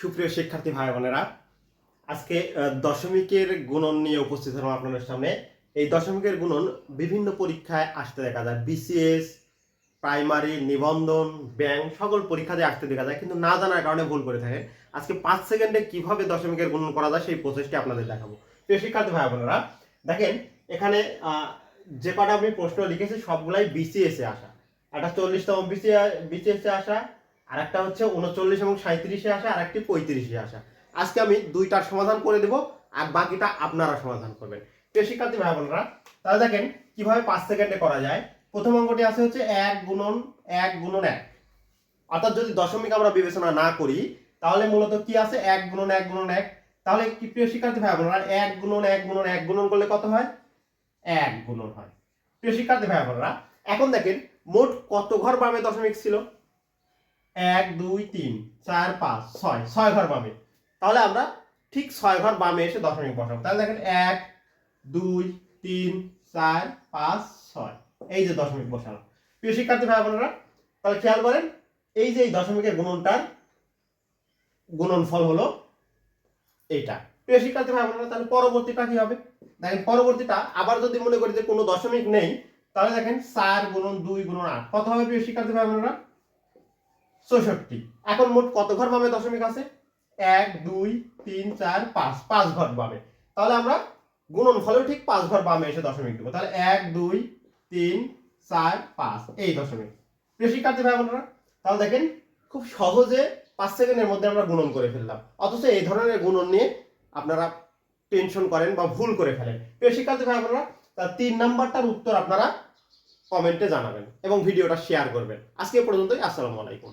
সুপ্রিয় শিক্ষার্থী ভাই বোনেরা, আজকে দশমিকের গুণন নিয়ে উপস্থিত হলাম আপনাদের সামনে। এই দশমিকের গুণন বিভিন্ন পরীক্ষায় আসতে দেখা যায়। বিসিএস প্রাইমারি নিবন্ধন, ব্যাংক, সকল পরীক্ষাতে আসতে দেখা যায়, কিন্তু না জানার কারণে ভুল করে থাকে। আজকে পাঁচ সেকেন্ডে কীভাবে দশমিকের গুণন করা যায় সেই প্রসেসটি আপনাদের দেখাবো। প্রিয় শিক্ষার্থী ভাই বোনেরা, দেখেন, এখানে যে কটা আমি প্রশ্ন লিখেছি সবগুলাই বিসিএস আসা। একটা চল্লিশতম বিসিএস আসা আর একটা হচ্ছে উনচল্লিশ এবং সাঁত্রিশে আসা আর একটি পঁয়ত্রিশে আসা। আজকে আমি দুইটার সমাধান করে দেব, আর বাকিটা আপনারা সমাধান করবেন। প্রিয় শিক্ষার্থী ভাই বোনরা, তাহলে দেখেন কীভাবে পাঁচ সেকেন্ডে করা যায়। প্রথম অঙ্কটি আছে হচ্ছে এক গুণন এক গুণন এক। অর্থাৎ যদি দশমিক আমরা বিবেচনা না করি, তাহলে মূলত কি আছে? এক গুণন এক গুণন এক। তাহলে কি প্রিয় শিক্ষার্থী ভাই বোনেরা, এক গুণন এক গুণন এক গুণন করলে কত হয়? এক গুণন হয়। প্রিয় শিক্ষার্থী ভাই বোনেরা, এখন দেখেন মোট কত ঘর বামে দশমিক ছিল? এক, দুই, তিন, চার, পাঁচ, ছয় ছয় ঘর বামে। তাহলে আমরা ঠিক ছয় ঘর বামে এসে দশমিক বসাবো। তাহলে দেখেন এক, দুই, তিন, চার, পাঁচ, ছয়। এই যে দশমিক বসালাম। প্রিয় শিক্ষার্থী ভাই বোনেরা, তাহলে খেয়াল করেন, এই যে এই দশমিকের গুণনটার গুণনফল হলো এইটা। প্রিয় শিক্ষার্থী ভাই বোনেরা, তাহলে পরবর্তীটা কি হবে? দেখেন পরবর্তীটা, আবার যদি মনে করি যে কোনো দশমিক নেই, তাহলে দেখেন চার গুণন দুই গুণন আট। কত হবে প্রিয় শিক্ষার্থী ভাই বোনেরা? চৌষট্টি। এখন মোট কত ঘর বামে দশমিক আছে? এক, দুই, তিন, চার, পাঁচ। পাঁচ ঘর বামে তাহলে আমরা গুণন ফলেও ঠিক পাঁচ ঘর বামে এসে দশমিক দেবো। তাহলে এক, দুই, তিন, চার, পাঁচ। এই দশমিক। প্রিয় শিক্ষার্থী ভাই বোনেরা, তাহলে দেখেন খুব সহজে পাঁচ সেকেন্ডের মধ্যে আমরা গুণন করে ফেললাম। অথচ এই ধরনের গুণন নিয়ে আপনারা টেনশন করেন বা ভুল করে ফেলেন। প্রিয় শিক্ষার্থী ভাই বোনেরা তার তিন নাম্বারটার উত্তর আপনারা কমেন্টে জানাবেন এবং ভিডিওটা শেয়ার করবেন। আজকে পর্যন্তই, আসসালামু আলাইকুম।